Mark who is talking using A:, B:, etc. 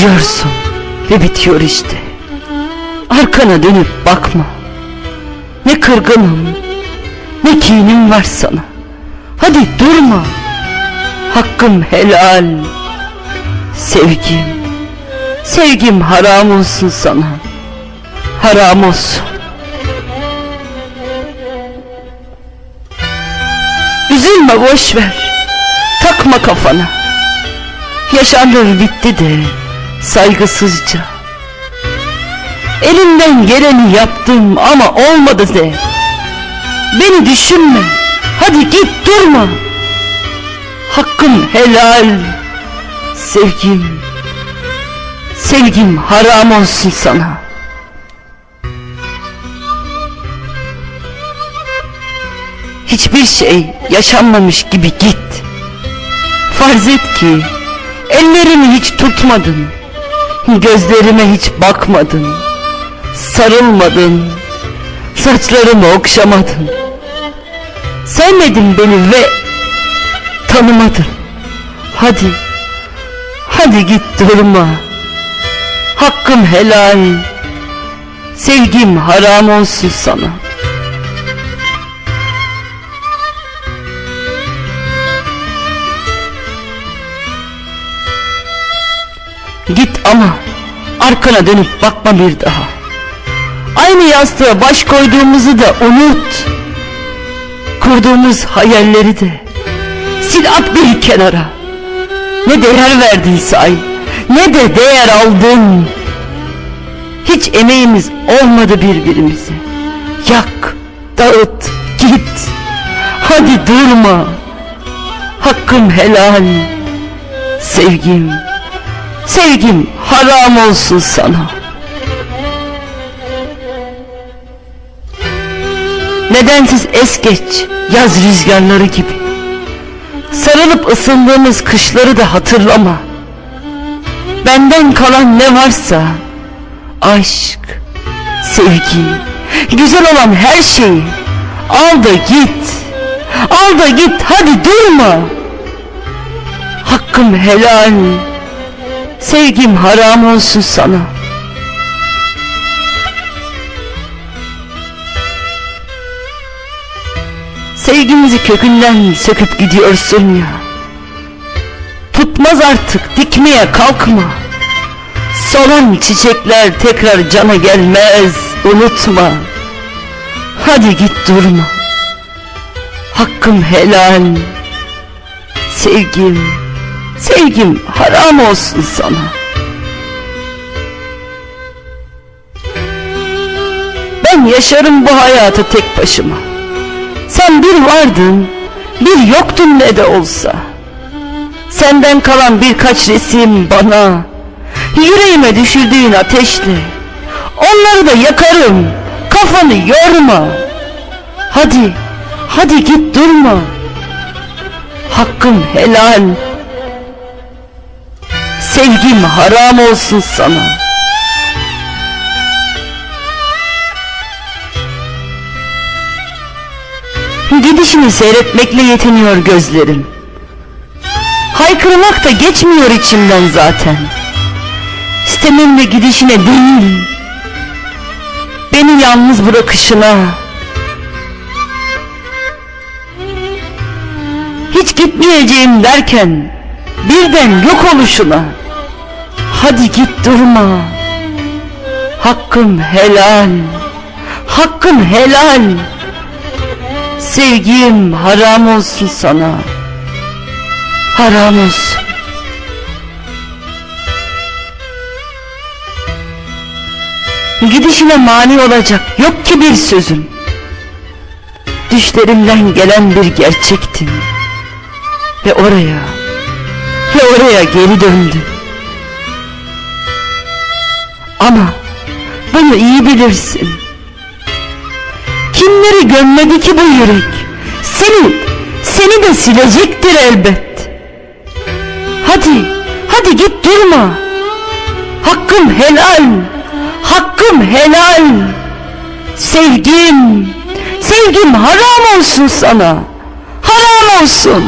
A: Gidiyorsun ve bitiyor işte. Arkana dönüp bakma. Ne kırgınım, ne kinim var sana. Hadi durma. Hakkım helal. Sevgim, sevgim haram olsun sana. Haram olsun. Üzülme boş ver. Takma kafana. Yaşanır bitti de saygısızca. Elimden geleni yaptım ama olmadı de. Beni düşünme. Hadi git durma. Hakkım helal. Sevgim. Sevgim haram olsun sana. Hiçbir şey yaşanmamış gibi git. Farz et ki ellerimi hiç tutmadın. Gözlerime hiç bakmadın. Sarılmadın. Saçlarımı okşamadın. Sevmedin beni ve tanımadın. Hadi, hadi git durma. Hakkım helal. Sevgim haram olsun sana. Git ama arkana dönüp bakma bir daha. Aynı yastığa baş koyduğumuzu da unut. Kurduğumuz hayalleri de sil at bir kenara. Ne değer verdin say, ne de değer aldın. Hiç emeğimiz olmadı birbirimize. Yak, dağıt, git. Hadi durma. Hakkım helal. Sevgim, sevgim haram olsun sana. Nedensiz es geç yaz rüzgarları gibi. Sarılıp ısındığımız kışları da hatırlama. Benden kalan ne varsa aşk, sevgi, güzel olan her şeyi al da git. Al da git hadi durma. Hakkım helal. Sevgim haram olsun sana. Sevgimizi kökünden söküp gidiyorsun ya. Tutmaz artık dikmeye kalkma. Solan çiçekler tekrar cana gelmez unutma. Hadi git durma. Hakkım helal. Sevgim, sevgim haram olsun sana. Ben yaşarım bu hayatı tek başıma. Sen bir vardın, bir yoktun ne de olsa. Senden kalan birkaç resim bana, yüreğime düşürdüğün ateşle. Onları da yakarım, kafanı yorma. Hadi, hadi git durma. Hakkım helal. Sevgim haram olsun sana. Gidişini seyretmekle yetiniyor gözlerim. Haykırmak da geçmiyor içimden zaten. İstemenle gidişine değil, beni yalnız bırakışına. Hiç gitmeyeceğim derken birden yok oluşuna. Hadi git durma. Hakkım helal. Hakkım helal. Sevgim haram olsun sana. Haram olsun. Gidişine mani olacak yok ki bir sözüm. Düşlerimden gelen bir gerçektin. Ve oraya, ve oraya geri döndüm. Ama bunu iyi bilirsin. Kimleri gömmedi ki bu yürek? Seni, seni de silecektir elbet. Hadi, hadi git durma. Hakkım helal, hakkım helal. Sevgim, sevgim haram olsun sana. Haram olsun.